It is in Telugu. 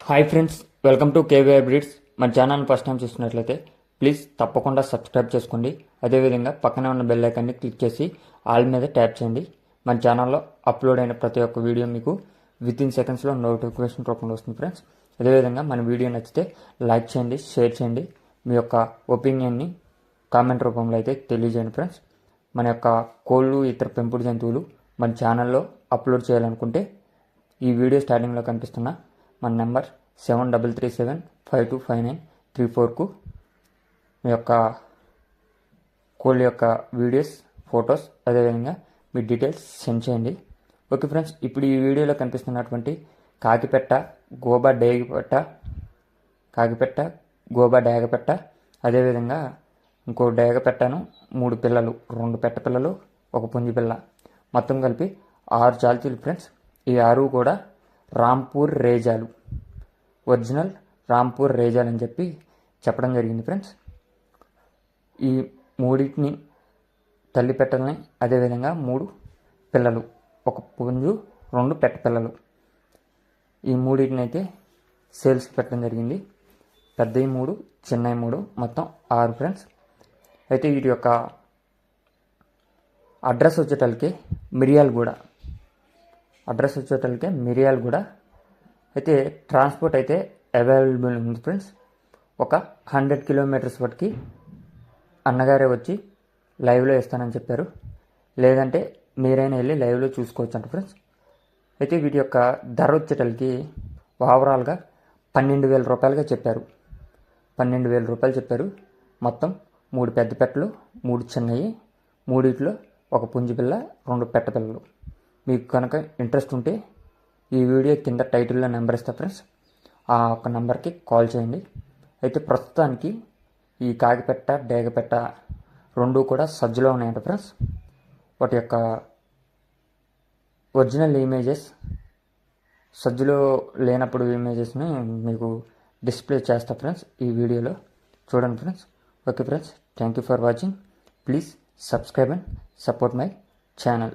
Hi friends welcome to KV hybrids మన ఛానల్ ఫస్ట్ టైం చూస్తున్నట్లయితే ప్లీజ్ తప్పకుండా సబ్స్క్రైబ్ చేసుకోండి. అదేవిధంగా పక్కనే ఉన్న బెల్ ఐకాన్ని క్లిక్ చేసి ఆల్ మీద ట్యాప్ చేయండి. మన ఛానల్లో అప్లోడ్ అయిన ప్రతి ఒక్క వీడియో మీకు విత్ ఇన్ సెకండ్స్లో నోటిఫికేషన్ రూపంలో వస్తుంది ఫ్రెండ్స్ అదేవిధంగా మన వీడియో నచ్చితే లైక్ చేయండి షేర్ చేయండి. మీ యొక్క ఒపీనియన్ని కామెంట్ రూపంలో అయితే తెలియజేయండి ఫ్రెండ్స్ మన యొక్క కోళ్ళు ఇతర పెంపుడు జంతువులు మన ఛానల్లో అప్లోడ్ చేయాలనుకుంటే ఈ వీడియో స్టార్టింగ్లో కనిపిస్తున్న మన number seven double three seven five two five nine three ఫోర్కు మీ యొక్క కోళ్ళ యొక్క వీడియోస్ ఫొటోస్ అదేవిధంగా మీ డీటెయిల్స్ సెండ్ చేయండి. ఓకే ఫ్రెండ్స్ ఇప్పుడు ఈ వీడియోలో కనిపిస్తున్నటువంటి కాకిపెట్ట గోబా డేగిపెట్ట కాకిపెట్ట గోబా డేగపెట్ట అదేవిధంగా ఇంకో డేగపెట్టను మూడు పిల్లలు రెండు పెట్ట పిల్లలు ఒక పుంజి పిల్ల. మొత్తం కలిపి ఆరు జాతులు ఫ్రెండ్స్. ఈ ఆరు కూడా రాంపూర్ రేజాలు. ఒరిజినల్ రాంపూర్ రేజాలు అని చెప్పి చెప్పడం జరిగింది ఫ్రెండ్స్. ఈ మూడింటిని తల్లి పెట్టలని అదేవిధంగా మూడు పిల్లలు ఒక పుంజు రెండు పెట్ట పిల్లలు. ఈ మూడింటిని అయితే సేల్స్కి పెట్టడం జరిగింది. పెద్దవి మూడు చిన్నవి మూడు మొత్తం ఆరు ఫ్రెండ్స్. అయితే వీటి యొక్క అడ్రస్ వచ్చేటలకి మిరియాలగూడ. అడ్రస్ వచ్చేటలకి కూడా అయితే ట్రాన్స్పోర్ట్ అయితే అవైలబుల్ ఉంది ఫ్రెండ్స్. ఒక హండ్రెడ్ కిలోమీటర్స్ వరకు అన్నగారే వచ్చి లైవ్లో ఇస్తానని చెప్పారు. లేదంటే మీరైనా వెళ్ళి లైవ్లో చూసుకోవచ్చు అంట ఫ్రెండ్స్. అయితే వీటి యొక్క ధర వచ్చేటలకి ఓవరాల్గా పన్నెండు వేల రూపాయలుగా చెప్పారు. పన్నెండు వేల రూపాయలు చెప్పారు. మొత్తం మూడు పెద్ద పెట్టలు మూడు చిన్నవి మూడిట్లో ఒక పుంజు పిల్ల రెండు పెట్ట పిల్లలు. మీకు కనుక ఇంట్రెస్ట్ ఉంటే ఈ వీడియో కింద టైటిల్లో నెంబర్ ఇస్తా ఫ్రెండ్స్ ఆ ఒక నెంబర్కి కాల్ చేయండి. అయితే ప్రస్తుతానికి ఈ కాగిపెట్ట డేగపెట్ట రెండు కూడా సజ్జలో ఉన్నాయంట ఫ్రెండ్స్ వాటి యొక్క ఒరిజినల్ ఇమేజెస్ సజ్జలో లేనప్పుడు ఇమేజెస్ని మీకు డిస్ప్లే చేస్తా ఫ్రెండ్స్ ఈ వీడియోలో. చూడండి friends okay friends thank you for watching please subscribe and support my channel